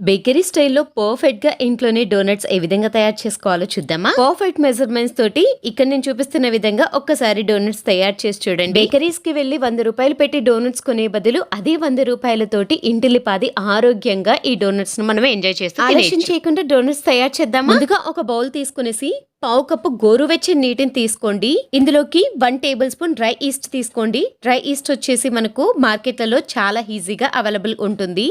Bakery స్టైల్లో పర్ఫెక్ట్గా ఇంట్లోనే డోనట్స్ ఏ విధంగా తయారు చేసుకోవాలో చూద్దామా? పర్ఫెక్ట్ మెజర్మెంట్స్ తోటి ఇక్కడ నేను చూపిస్తున్న విధంగా ఒక్కసారి డోనట్స్ తయారు చేసి చూడండి. బేకరీస్కి వెళ్ళి వంద రూపాయలు పెట్టి డోనట్స్ కొనే బదులు అదే వంద రూపాయలతోటి ఇంటిల్లిపాది ఆరోగ్యంగా ఈ డోనట్స్ను మనం ఎంజాయ్ చేస్తాం ఆలస్యం చేయకుండా డోనట్స్ తయారు చేద్దాం ముందుగా ఒక బౌల్ తీసుకునేసి పావు కప్పు గోరువెచ్చని నీటిని తీసుకోండి. ఇందులోకి one table spoon dry yeast తీసుకోండి. డ్రై ఈస్ట్ వచ్చేసి మనకు మార్కెట్లలో చాలా ఈజీగా అవైలబుల్ ఉంటుంది.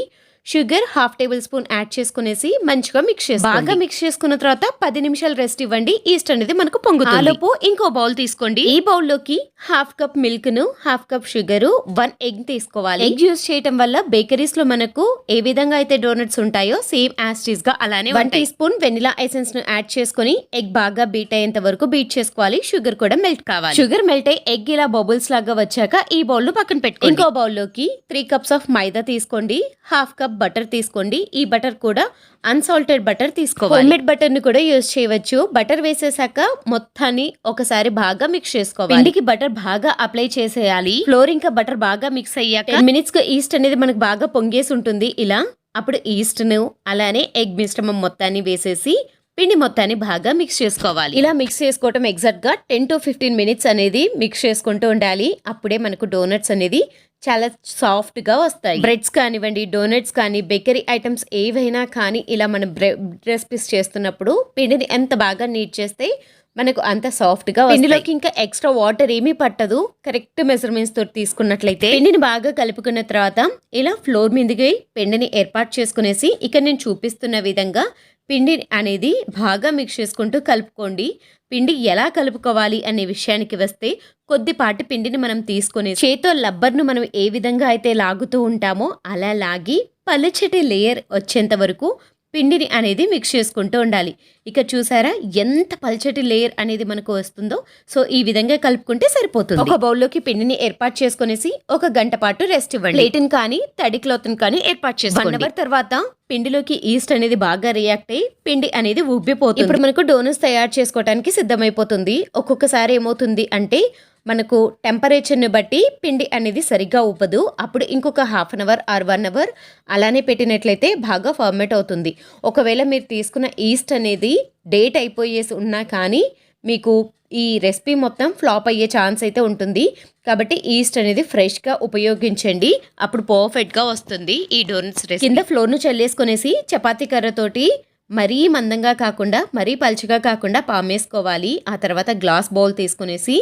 Sugar half table spoon add చేసుకునేసి మంచిగా మిక్స్ చేసి బాగా మిక్స్ చేసుకున్న తర్వాత పది నిమిషాలు రెస్ట్ ఇవ్వండి. ఈస్ట్ అనేది మనకు పొంగుతుంది. ఆలోపు ఇంకో బౌల్ తీసుకోండి. ఈ బౌల్లోకి half cup మిల్క్ను half cup sugar one egg తీసుకోవాలి. ఎగ్ యూస్ చేయడం వల్ల బేకరీస్లో మనకు ఏ విధంగా అయితే డోనట్స్ ఉంటాయో సేమ్ యాస్టీస్గా అలానే వన్ టీ స్పూన్ వెనిలా ఎసెన్స్ను యాడ్ చేసుకుని ఎగ్ బాగా బీట్ అయ్యేంత వరకు బీట్ చేసుకోవాలి. షుగర్ కూడా మెల్ట్ కావాలి. షుగర్ మెల్ట్ అయ్యి ఎగ్ ఇలా బబుల్స్ లాగా వచ్చాక ఈ బౌల్ను పక్కన పెట్టుకోండి. ఇంకో బౌల్లోకి త్రీ కప్స్ ఆఫ్ మైదా తీసుకోండి. హాఫ్ కప్ బటర్ తీసుకోండి. ఈ బటర్ కూడా అన్సాల్టెడ్ బటర్ తీసుకోవాలి. హోమ్మేడ్ బటర్ని కూడా యూస్ చేయవచ్చు. బటర్ వేసేసాక మొత్తాన్ని ఒకసారి బాగా మిక్స్ చేసుకోవాలి. పిండికి బటర్ బాగా అప్లై చేసేయాలి. ఫ్లోర్ ఇంకా బటర్ బాగా మిక్స్ అయ్యాక మినిట్స్కు ఈస్ట్ అనేది మనకు బాగా పొంగేసి ఉంటుంది. ఇలా అప్పుడు ఈస్ట్ను అలానే ఎగ్ మిశ్రమం మొత్తాన్ని వేసేసి పిండి మొత్తాన్ని బాగా మిక్స్ చేసుకోవాలి. ఇలా మిక్స్ చేసుకోవటం ఎగ్జాక్ట్గా టెన్ టు ఫిఫ్టీన్ మినిట్స్ అనేది మిక్స్ చేసుకుంటూ ఉండాలి. అప్పుడే మనకు డోనట్స్ అనేది చాలా సాఫ్ట్గా వస్తాయి. బ్రెడ్స్ కానివ్వండి డోనట్స్ కానీ బేకరీ ఐటమ్స్ ఏవైనా కానీ ఇలా మనం బ్రెడ్ రెసిపీస్ చేస్తున్నప్పుడు పిండిని ఎంత బాగా నీట్ చేస్తే మనకు అంత సాఫ్ట్గా పిండిలోకి ఇంకా ఎక్స్ట్రా వాటర్ ఏమీ పట్టదు. కరెక్ట్ మెజర్మెంట్స్ తోటి తీసుకున్నట్లయితే పిండిని బాగా కలుపుకున్న తర్వాత ఇలా ఫ్లోర్ మీదకి పిండిని ఏర్పాటు చేసుకునేసి ఇక్కడ నేను చూపిస్తున్న విధంగా పిండి అనేది బాగా మిక్స్ చేసుకుంటూ కలుపుకోండి. పిండి ఎలా కలుపుకోవాలి అనే విషయానికి వస్తే కొద్దిపాటి పిండిని మనం తీసుకొని చేతో లబ్బర్ను మనం ఏ విధంగా అయితే లాగుతూ ఉంటామో అలా లాగి పలుచటి లేయర్ వచ్చేంత వరకు పిండిని అనేది మిక్స్ చేసుకుంటూ ఉండాలి. ఇక చూసారా ఎంత పల్చటి లేయర్ అనేది మనకు వస్తుందో? సో ఈ విధంగా కలుపుకుంటే సరిపోతుంది. ఒక బౌల్లోకి పిండిని ఏర్పాటు చేసుకునేసి ఒక గంట పాటు రెస్ట్ ఇవ్వండి. ప్లేట్ని కానీ తడి క్లాత్ కానీ ఏర్పాటు చేసుకోండి వన్ అవర్ తర్వాత పిండిలోకి ఈస్ట్ అనేది బాగా రియాక్ట్ అయ్యి పిండి అనేది ఉబ్బిపోతుంది ఇప్పుడు మనకు డోనట్స్ తయారు చేసుకోవడానికి సిద్ధమైపోతుంది. ఒక్కొక్కసారి ఏమవుతుంది అంటే మనకు టెంపరేచర్ని బట్టి పిండి అనేది సరిగ్గా ఉబ్బదు అప్పుడు ఇంకొక half an hour or one hour అలానే పెట్టినట్లయితే బాగా ఫార్మేట్ అవుతుంది. ఒకవేళ మీరు తీసుకున్న ఈస్ట్ అనేది డేట్ అయిపోయేసి ఉన్నా కానీ మీకు ఈ రెసిపీ మొత్తం ఫ్లాప్ అయ్యే ఛాన్స్ అయితే ఉంటుంది. కాబట్టి ఈస్ట్ అనేది ఫ్రెష్గా ఉపయోగించండి. అప్పుడు పర్ఫెక్ట్గా వస్తుంది ఈ డోనట్స్ రెసిపీ కింద ఫ్లోర్ను చల్లేసుకునేసి చపాతీ కర్రతోటి మరీ మందంగా కాకుండా మరీ పలుచగా కాకుండా పామేసుకోవాలి ఆ తర్వాత గ్లాస్ బౌల్ తీసుకునేసి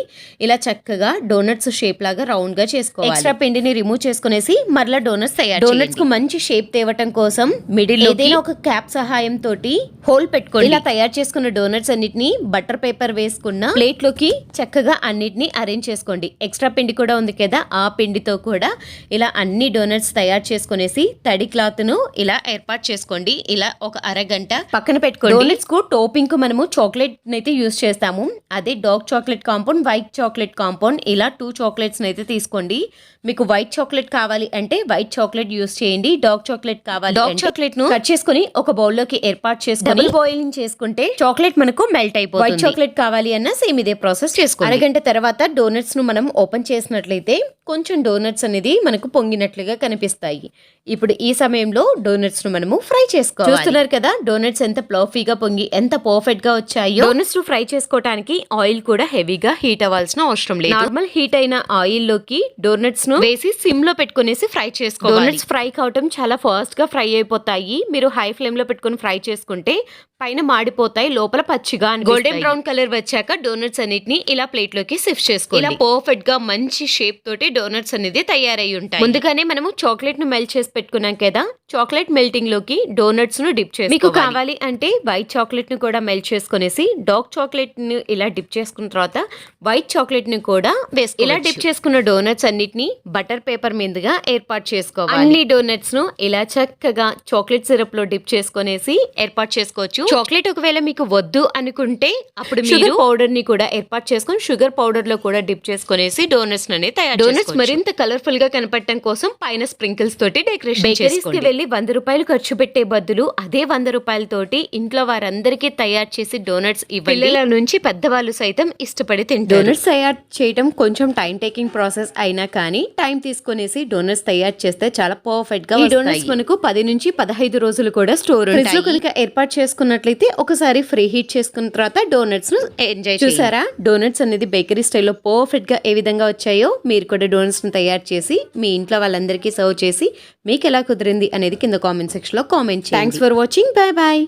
ఇలా చక్కగా డోనట్స్ షేప్ లాగా రౌండ్గా చేసుకోవాలి. ఎక్స్ట్రా పిండిని రిమూవ్ చేసుకునేసి మరలా డోనట్స్ తయారు డోనట్స్కు మంచి షేప్ తేవటం కోసం మిడిల్ ఏదైనా ఒక క్యాప్ సహాయం తోటి హోల్ పెట్టుకోండి. ఇలా తయారు చేసుకున్న డోనట్స్ అన్నిటిని బటర్ పేపర్ వేసుకున్న ప్లేట్లోకి చక్కగా అన్నిటిని అరేంజ్ చేసుకోండి. ఎక్స్ట్రా పిండి కూడా ఉంది కదా ఆ పిండితో కూడా ఇలా అన్ని డోనట్స్ తయారు చేసుకునేసి తడి క్లాత్ను ఇలా ఏర్పాటు చేసుకోండి. ఇలా ఒక అరగంట పక్కన పెట్టుకోండి. డోనట్స్కు టోపింగ్కు మనము చాక్లెట్ అయితే యూస్ చేస్తాము. అదే dark chocolate compound white chocolate compound ఇలా టూ చాక్లెట్స్ అయితే తీసుకోండి. మీకు వైట్ చాక్లెట్ కావాలి అంటే వైట్ చాక్లెట్ యూస్ చేయండి. డార్క్ చాక్లెట్ కావాలి డార్క్ చాక్లెట్ను కట్ చేసుకుని ఒక బౌల్లోకి ఏర్పాటు చేసుకుని డబుల్ బాయిలింగ్ చేసుకుంటే చాక్లెట్ మనకు మెల్ట్ అయిపోతుంది. వైట్ చాక్లెట్ కావాలి అన్న సేమ్ ఇదే ప్రాసెస్ చేసుకోండి. అరగంట తర్వాత డోనట్స్ను మనం ఓపెన్ చేసినట్లయితే కొంచెం డోనట్స్ అనేది మనకు పొంగినట్లుగా కనిపిస్తాయి. ఇప్పుడు ఈ సమయంలో డోనట్స్ను మనము ఫ్రై చేసుకోవాలి. చూస్తున్నారు కదా డోనట్స్ ఎంత ప్లఫీగా పొంగి ఎంత పర్ఫెక్ట్గా వచ్చాయో. డోనట్స్ను ఫ్రై చేసుకోవడానికి ఆయిల్ కూడా హెవీగా హీట్ అవ్వాల్సిన అవసరం లేదు. నార్మల్ హీట్ అయిన ఆయిల్లోకి డోనట్స్ను వేసి సిమ్లో పెట్టుకునేసి ఫ్రై చేసుకోవాలి. డోనట్స్ ఫ్రై కావటం చాలా ఫాస్ట్గా ఫ్రై అయిపోతాయి. మీరు హై ఫ్లేమ్లో పెట్టుకుని ఫ్రై చేసుకుంటే పైన మాడిపోతాయి లోపల పచ్చిగా గోల్డెన్ బ్రౌన్ కలర్ వచ్చాక డోనట్స్ అన్నిటిని ఇలా ప్లేట్లోకి షిఫ్ట్ చేసుకోవాలి ఇలా పర్ఫెక్ట్గా మంచి షేప్ తోటి డోనట్స్ అనేది తయారై ఉంటాయి. ముందుగానే మనము చాక్లెట్ను మెల్ట్ చేసి పెట్టుకున్నాం కదా చాక్లెట్ మెల్టింగ్లోకి డోనట్స్ను డిప్ చేసి మీకు కావాలి అంటే వైట్ చాక్లెట్ను కూడా మెల్ట్ చేసుకునేసి డార్క్ చాక్లెట్ను ఇలా డిప్ చేసుకున్న తర్వాత వైట్ చాక్లెట్ని కూడా వేసి ఇలా డిప్ చేసుకున్న డోనట్స్ అన్నిటిని బటర్ పేపర్ మీదుగా ఏర్పాటు చేసుకోవాలి. అన్ని డోనట్స్ను ఇలా చక్కగా చాక్లెట్ సిరప్లో డిప్ చేసుకునేసి ఏర్పాటు చేసుకోవచ్చు. చాక్లెట్ ఒకవేళ మీకు వద్దు అనుకుంటే అప్పుడు మీరు పౌడర్ని కూడా ఏర్పాటు చేసుకొని షుగర్ పౌడర్లో కూడా డిప్ చేసుకునేసి డోనట్స్ని తయారు డోనట్స్ మరింత కలర్ఫుల్గా కనపడటం కోసం పైన స్ప్రింకిల్స్ తోటి డెకరేషన్ బేకరీస్కి వెళ్ళి వంద రూపాయలు ఖర్చు పెట్టే బదులు అదే వంద రూపాయల సహాయాలతోటి ఇంట్లో వారందరికీ తయారు చేసి డోనట్స్ పిల్లల నుంచి పెద్దవాళ్ళు సైతం ఇష్టపడి తింటారు. డోనట్స్ తయారు చేయడం కొంచెం టైం టేకింగ్ ప్రాసెస్ అయినా కానీ టైం తీసుకునేసి డోనట్స్ తయారు చేస్తే చాలా పర్ఫెక్ట్గా ఈ డోనట్స్ మనకు పది నుంచి పదహైదు రోజులు కూడా స్టోర్ ఫ్రిడ్జ్ కనుక ఏర్పాటు చేసుకున్నట్లయితే ఒకసారి ఫ్రీ హీట్ చేసుకున్న తర్వాత డోనట్స్ను ఎంజాయ్ చూసారా? డోనట్స్ అనేది బేకరీ స్టైల్లో పర్ఫెక్ట్గా ఏ విధంగా వచ్చాయో మీరు కూడా డోనట్స్ని తయారు చేసి మీ ఇంట్లో వాళ్ళందరికీ సర్వ్ చేసి మీకు ఎలా కుదిరింది అనేది కింద కామెంట్ సెక్షన్లో comment thanks for watching bye bye